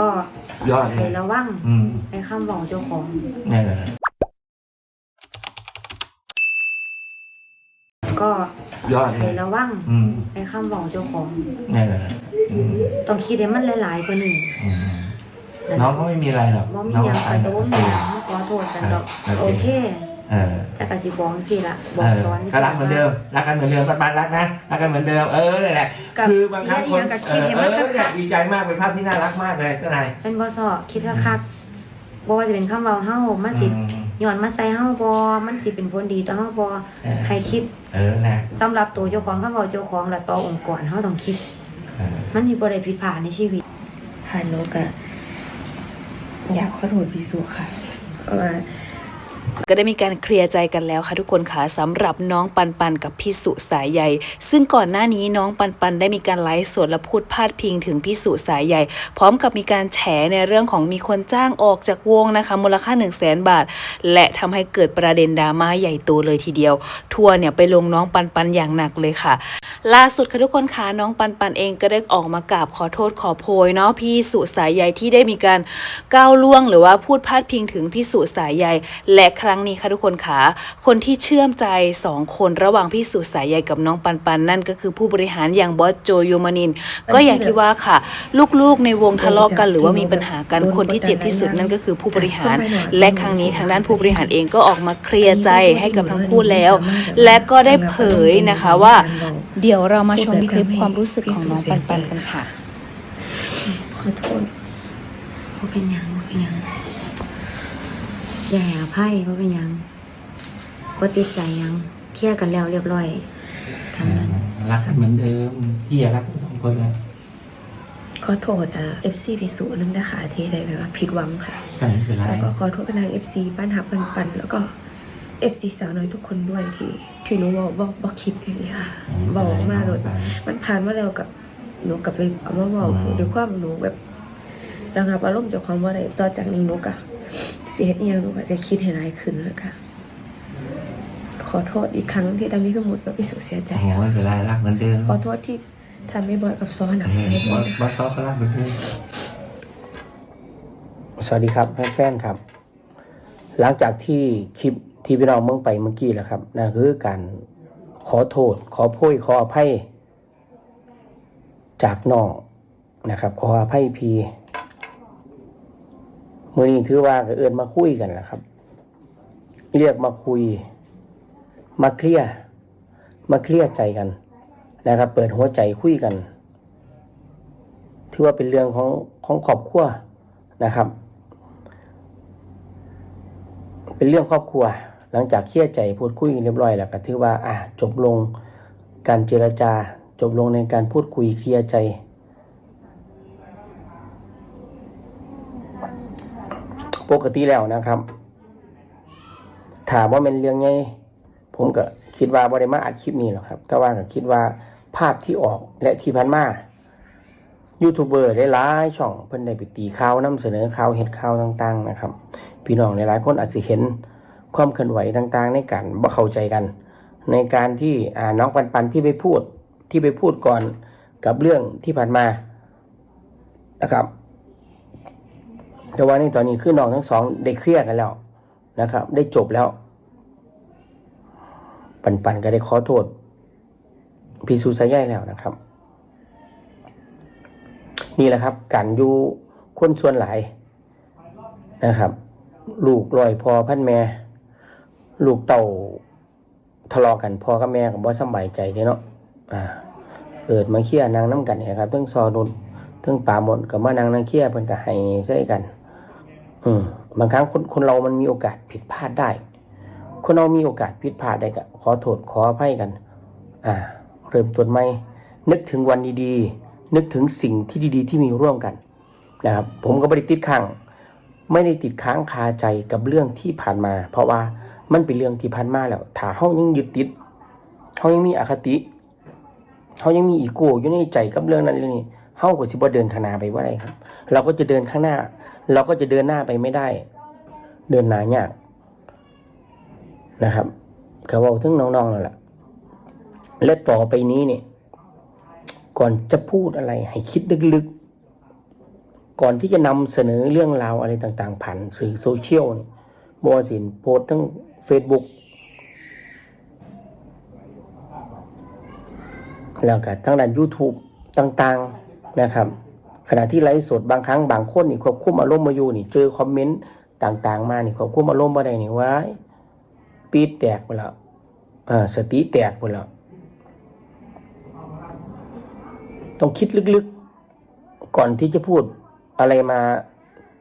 ก็ยอดเลให้ยระวังอืมในคำบอกเจ้าของ เออก็ยอดเลให้ยระวังอืมในคำบอกเจ้าของ เอออืมต้องคิดให้มันหลายๆกว่านี้อืมน้องเขาไม่มีอะไรหรอกบ่มีน้องหยังอัไปแต่ว่ามีหยังขอโทษกันดอกเออโอโอเค เคเออแต่ก็สิบอกจังซี่ล่ะบเออกอสอนก็รักเหมือนเดิมรักกันเหมือนเดิมปันปันรักนะรักกันเหมือนเดิมเออนี่นแหละกับคือบางครั้งคนกับเอคิดอให้เอมันอคัเนี่ยกดีใจมากเป็นภาพที่น่ารักมากเลยเจ้านายๆเป็นบ่ซอคิดคักๆบ่ว่าจะเป็นคำเว้าเฮามันสิอืมย้อนมาใส่เฮาบ่มันสิเป็นผลดีต่อเฮาบ่เออให้คิด เออนะสำหรับตัวเจ้าของคำเว้าเจ้าของและต่อองค์กรเฮาต้องคิดเออมันมีบ่ได้ผิดพลาดในชีวิตค่ะนกอะอยากขอโทษพี่สุค่ะว่า ก็ได้มีการเคลียร์ใจกันแล้วค่ะทุกคนค่ะสำหรับน้องปันปันกับพี่สุสายใยซึ่งก่อนหน้านี้น้องปันปันได้มีการไลฟ์สดและพูดพาดพิงถึงพี่สุสายใยพร้อมกับมีการแฉในเรื่องของมีคนจ้างออกจากวงนะคะมูลค่า 1 0 0 0 0แสนบาท และทำให้เกิดประเด็นดราม่าใหญ่โตเลยทีเดียว ทัวร์เนี่ยไปลงน้องปันปันอย่างหนักเลยค่ะ ล่าสุดค่ะทุกคนคะน้องปันปันเองก็ได้ออกมากราบขอโทษขอโพยเนาะพี่สุสายใยที่ได้มีการก้าวล่วง หรือว่าพูดพาดพิงถึงพี่สุสายใยและครั้งนี้ค่ะทุกคนคะคนที่เชื่อมใจสองคนระหว่างพี่สุสายใยกับน้องปันปันนั่นก็คือผู้บริหารอย่างบอสโจโยมานิน ก็อย่างที่ว่าค่ะ ลูกๆในวงทะเลาะกัน หรือว่ามีปัญหากันคนที่เจ็บที่สุดนั่นก็คือผู้บริหาร และครั้งนี้ทางด้านผู้บริหารเองก็ออกมาเคลียร์ใจให้กับทั้งคู่แล้ว และก็ได้เผยนะคะว่า เดี๋ยวเรามาชมคลิปความรู้สึกของน้องปันปันกันค่ะขอโทษบ่เป็นหยังบ่เป็นหยัง อย่าให้อภัยบ่เป็นหยังบ่ติดใจหยังเคลียร์กันแล้วเรียบร้อยทำนั้นรักกันเหมือนเดิมพี่อะรักทุกคนเลยขอโทษอะ FC พี่สุนึงนะคะที่ได้แบบว่าผิดหวังค่ะก็ไม่เป็นไรแล้วก็ขอโทษไปทาง FC บ้านหักปันปันแล้วก็ FC สาวน้อยทุกคนด้วยที่ที่หนูบอกบอกบอกคิดอย่างนี้ค่ะบอกมาเลยมันผ่านมาแล้วกับหนูกลับไปเอามาบอกคือด้วยความหนูแบบระงับอารมณ์จากความว่าอะไรต่อจากนี้หนูกะเสียเอียงหนูก็จะคิดให้ร้ายขึ้นแล้วค่ะ ขอโทษอีกครั้งที่ทำให้พี่หมดแบบพี่สุเสียใจโอ้โหค่ะไม่เป็นไรรักเหมือนเดิมขอโทษที่ทำให้บอดกับซ้อนหนักเออให้บบออดสบอสเขาก็รักเหมือนเดิมสวัสดีครับแฟนๆครับ หลังจากที่คลิปที่พี่น้องเมื่อไปเมื่อกี้แหละครับนั่นคือการขอโทษ ขอโพยขออภัย จากน้องนะครับ ขออภัยพี มือนี้ถือว่าก็เอินมาคุยกันแหละครับ เรียกมาคุย มาเคลียร์มาเคลียร์ใจกันนะครับ เปิดหัวใจคุยกันถือว่าเป็นเรื่องของของครอบครัวนะครับ เป็นเรื่องครอบครัว หลังจากเคลียร์ใจพูดคุยเรียบร้อยแล้วก็ถือว่า อะจบลงการเจรจา จบลงในการพูดคุยเคลียร์ใจ ปกติแล้วนะครับถามว่าเป็นเรื่องไงผมก็คิดว่าบริมาอัดคลิปนี้หรอกครับ แต่ว่าก็คิดว่าภาพที่ออกและที่พันมายูทูบเบอร์ได้หลายช่องเพิ่นได้ไปตีข่าวนำเสนอข่าวเห็ดข่าวต่าง ๆ นะครับ พี่น้องหลายๆคนอาจสิเห็นความเคลื่อนไหวต่าง ๆ ในการบ่เข้าใจกัน ในการที่อ่าน้องปันปันที่ไปพูดที่ไปพูดก่อนกับเรื่องที่ผ่านมานะครับ แต่ว่าในตอนนี้คือน้องทั้งสองได้เคลียร์กันแล้วนะครับ ได้จบแล้ว ปันปันก็ได้ขอโทษพี่สุสายใหญ่แล้วนะครับ นี่แหละครับการอยู่คนส่วนหลายนะครับ ลูกลอยพอพันแม่ ลูกเต่าทะเลาะกันพ่อกับแม่กับบ่สำบายใจเด้เนาะอ่าเอิดมาเคลียร์นางน้ำกันนี่ยครับเทั้งซอนุนเทั้งป่าหมดกับมานางนางเคลียร์เพิ่นก็ให้ใส่กัน อืมบางครั้งคนคนเรามันมีโอกาสผิดพลาดได้ คนเรามีโอกาสผิดพลาดได้ก็ขอโทษขออภัยกัน อ่า เริ่มต้นใหม่นึกถึงวันดีๆ นึกถึงสิ่งที่ดีๆ ที่มีร่วมกันนะครับ ผมก็ไม่ได้ติดค้างไม่ได้ติดค้างคาใจกับเรื่องที่ผ่านมา เพราะว่ามันเป็นเรื่องที่ผ่านมาแล้ว ถ้าเฮายังยึดติดเฮายังมีอคติเฮายังมีอีโก้อยู่ในใจกับเรื่องนั้นเรื่องนี้ เฮาก็สิบ่เดินข้างหน้าไปว่าได้ครับ เราก็จะเดินข้างหน้า เราก็จะเดินหน้าไปไม่ได้ เดินหน้ายากนะครับก็เว้าถึงน้องๆนั่นแหละและต่อไปนี้เนี่ย ก่อนจะพูดอะไรให้คิดลึกๆ ก่อนที่จะนำเสนอเรื่องราวอะไรต่างๆ ผ่านสื่อโซเชียลเนี่ยบวสินโพสต์ทั้ง Facebook แล้วก็ทั้งด้าน YouTube ต่างๆ นะครับ ขณะที่ไลฟ์สดบางครั้งบางคนนี่ควบคุมอารมณ์มาอยู่นี่ เจอคอมเมนต์ต่างๆ มานี่ควบคุมอารมณ์มาได้นี่ว่าปีดแตกไปแล้วอ่าสติแตกไปแล้วต้องคิดลึกๆ ก่อนที่จะพูดอะไรมา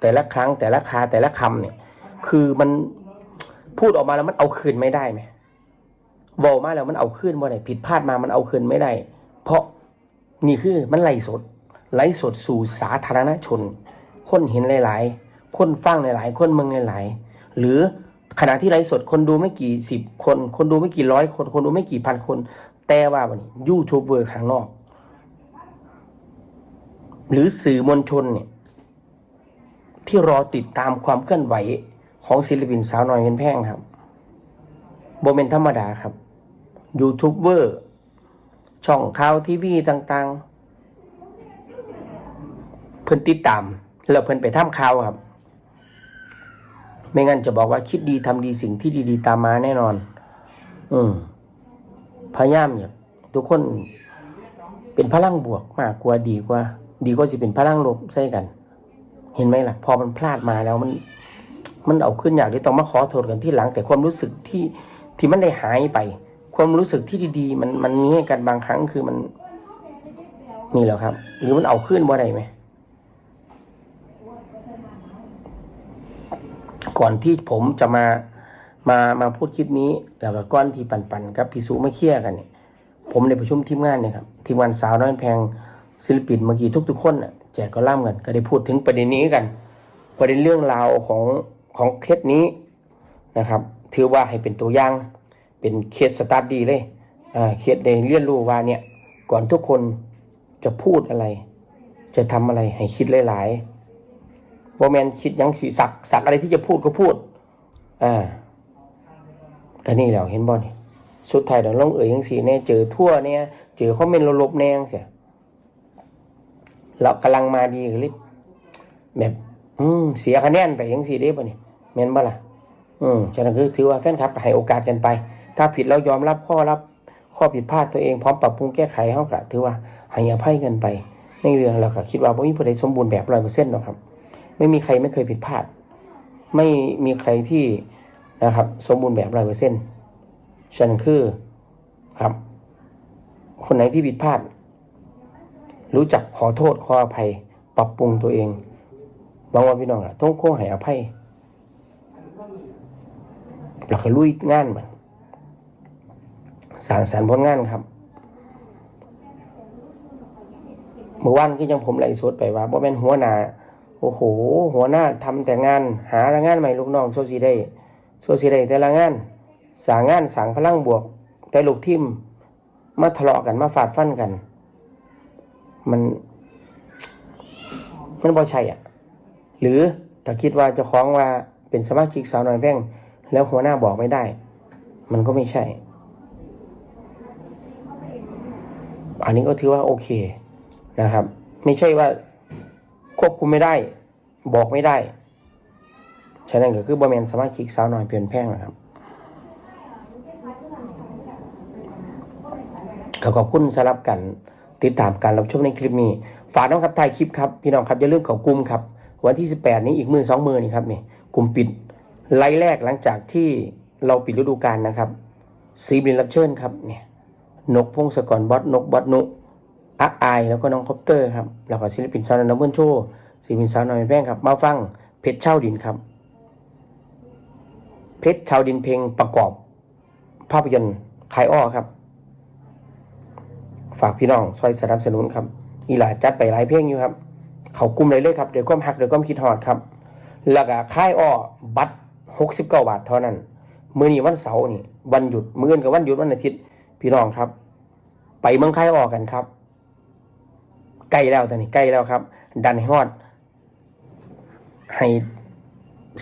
แต่ละครั้งแต่ละคาแต่ละคำเนี่ย คือมันพูดออกมาแล้วมันเอาคืนไม่ได้ไหมวอมาแล้วมันเอาคืนบ่ได้ผิดพลาดมามันเอาคืนไม่ได้ เพราะนี่คือมันไล่สด ไล่สดสู่สาธารณชน คนเห็นหลาย ๆ คนฟังหลาย ๆ คนเมืองหลาย ๆ หรือขณะที่ไลฟ์สดคนดูไม่กี่สิบคน คนดูไม่กี่ร้อยคน คนดูไม่กี่พันคน แต่ว่าวันนี้ยูทูบเบอร์ข้างนอก หรือสื่อมวลชนเนี่ยที่รอติดตามความเคลื่อนไหวของศิลปินสาวน้อยเป็นแพงครับโบเมนธรรมดาครับยูทูบเบอร์ช่องข่าวทีวีต่าง ๆ เพิ่นติดตามแล้วเพิ่นไปทำข่าวครับ ไม่งั้นจะบอกว่าคิดดีทำดีสิ่งที่ดีๆ ตามมาแน่นอน อืมพยายามเนี่ยทุกคนเป็นพลังบวกมากกว่าดีกว่า ดีกว่าสิเป็นพลังลบใช่กัน เห็นไหมล่ะ พอมันพลาดมาแล้วมัน มันเอาขึ้นอยากที่ต้องมาขอโทษกันที่หลัง แต่ความรู้สึกที่ที่มันได้หายไป ความรู้สึกที่ดีๆ มันมันมีให้กันบางครั้งคือมันนี่แหละครับ หรือมันเอาขึ้นบ่ได้ไหม ก่อนที่ผมจะมามามาพูดคลิปนี้แล้วก็ก้อนที่ปันปันกับพี่สุมาเคลียร์กันเนี่ยผมในประชุมทีมงานเนี่ยครับทีมงานสาวน้อยแพงศิลปินเมื่อกี้ทุกๆคนน่ะแจกก็ล่ามกัน ก็ได้พูดถึงประเด็นนี้กัน ประเด็นเรื่องราวของของเคสนี้นะครับ ถือว่าให้เป็นตัวอย่างเป็นเคสสตาร์ทดีเลยอ่าเคสในเรียนรู้ว่าเนี่ยก่อนทุกคนจะพูดอะไร จะทำอะไรให้คิดหลาย ๆ โมแมนคิดยังสีสักสักอะไรที่จะพูดก็พูด อ่าก็นี่แหล้วเห็นบ่นี่สุดท้ายเดี๋ยวลงเอ่ยยังสีเนี่ยเจอทั่วเนี่ยเจอคอมเมนต์ลบๆแนงเสียเรากำลังมาดีก็เลยแบบอืมเสียคะแนนไปยังสีได้ป่ะนี่แม่นบ่ล่ะ อืมฉะนั้นคือถือว่าแฟนคลับให้โอกาสกันไป ถ้าผิดแล้วยอมรับข้อรับ ข้อผิดพลาดตัวเองพร้อมปรับปรุงแก้ไขเฮาก็ถือว่าให้อภัยกันไป ในเรื่องเราก็คิดว่าบ่มีผู้ใดสมบูรณ์แบบร้อยเปอร์เซ็นต์หรอกครับ ไม่มีใครไม่เคยผิดพลาด ไม่มีใครที่นะครับ สมบูรณ์แบบร้อยเปอร์เซ็นต์ฉันคือครับ คนไหนที่ผิดพลาด รู้จักขอโทษขออภัย ปรับปรุงตัวเองหวังว่าพี่น้องอะต้องโค้งให้อภัยแล้วก็ลุยงานมันสางสรรค์ผลงานครับเมื่อวานก็ยังผมไล่สดไปว่าบ่แม่นหัวหน้า โอ้โห หัวหน้าทำแต่งาน หาแต่งานใหม่ลูกน้องโซซีได้โซซีได้แต่ละงานสร้างงานสร้างพลังบวก แต่ลูกทีมมาทะเลาะกันมาฟาดฟันกัน มันมันบ่ใช่อะ หรือถ้าคิดว่าจะคล้องว่าเป็นสมาชิกสาวน้อยแพงแล้วหัวหน้าบอกไม่ได้ มันก็ไม่ใช่ อันนี้ก็ถือว่าโอเคนะครับ ไม่ใช่ว่า ควบคุมไม่ได้ บอกไม่ได้ฉะนั้นก็คือบอแมนสมาชิกสาวน้อยเปลี่ยนแพงนะครับขอขอบคุณสำหรับกันติดตามการรับชมในคลิปนี้ ฝากน้องครับถ่ายคลิปครับ พี่น้องครับอย่าลืมเข้ากลุ่มครับ วันที่ 18 นี้อีกมือสองมือนี่ครับนี่กลุ่มปิดไลฟ์แรกหลังจากที่เราปิดฤดูกาลนะครับซีบินรับเชิญครับเนี่ยนกพงศกรบอสนกบอสนุ อักอแล้วก็น้องคอปเตอร์ครับแล้วก็ศิลปินสาวน้อยน้ำเบิ้ลโชว์ศิลปินสาวน้อยแป้งครับมาฟังเพชรเช่าดินครับ เพชรชาวดินเพลงประกอบ ภาพยนตร์ขายอ้อครับ ฝากพี่น้องซอยสนับสนุนครับอีหลาจัดไปหลายเพลงอยู่ครับ เขากลุ่มเลยเลยครับเดี๋ยวก้มหักเดี๋ยวก้มคิดหอดครับแล้วก็ค่ายอ้อบัตรหกสิบเก้าบาทเท่านั้น มื้อนี้วันเสาร์นี่วันหยุด มื้ออื่นกับวันหยุดวันอาทิตย์พี่น้องครับ ไปเมืองค่ายอ้อกันครับ ใกล้แล้วตอนนี้ใกล้แล้วครับ ดันให้ฮอด ให้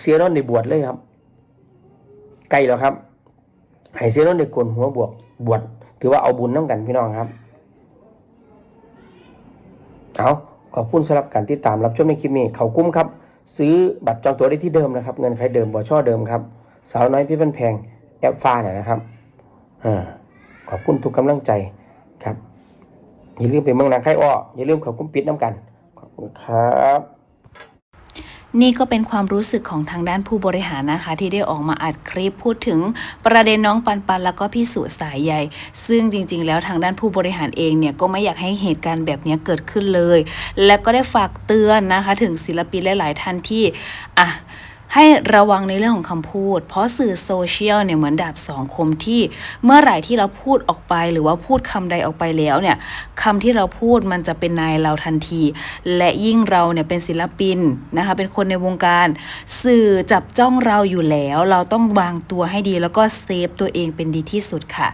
เสียร้อนในบวชเลยครับ ใกล้แล้วครับ ให้เสียร้อนในกลนหัวบวกบวชถือว่าเอาบุญน้ำกันพี่น้องครับ เอาขอบคุณสำหรับการติดตามรับชมในคลิปนี้เขากุ้มครับ ซื้อบัตรจองตั๋วได้ที่เดิมนะครับ เงินใครเดิมบอช่อเดิมครับ สาวน้อยพี่บันแพงแอปฟ้าเนี่ยนะครับอ่าขอบคุณทุกกำลังใจครับ อย่าลืมไปเมืองนางไข่อ้ออย่าลืมเขากุ้มปิดน้ำกัน ขอบคุณครับนี่ก็เป็นความรู้สึกของทางด้านผู้บริหารนะคะ ที่ได้ออกมาอัดคลิปพูดถึงประเด็นน้องปันปันแล้วก็พี่สุสายใยซึ่งจริง ๆ แล้วทางด้านผู้บริหารเองเนี่ยก็ไม่อยากให้เหตุการณ์แบบนี้เกิดขึ้นเลย และก็ได้ฝากเตือนนะคะ ถึงศิลปินหลาย ๆ ท่านที่อะ ให้ระวังในเรื่องของคำพูด เพราะสื่อโซเชียลเนี่ยเหมือนดาบสองคมที่เมื่อไหร่ที่เราพูดออกไป หรือว่าพูดคำใดออกไปแล้วเนี่ยคำที่เราพูดมันจะเป็นนายเราทันที และยิ่งเราเนี่ยเป็นศิลปินนะคะเป็นคนในวงการ สื่อจับจ้องเราอยู่แล้ว เราต้องวางตัวให้ดีแล้วก็เซฟตัวเองเป็นดีที่สุดค่ะ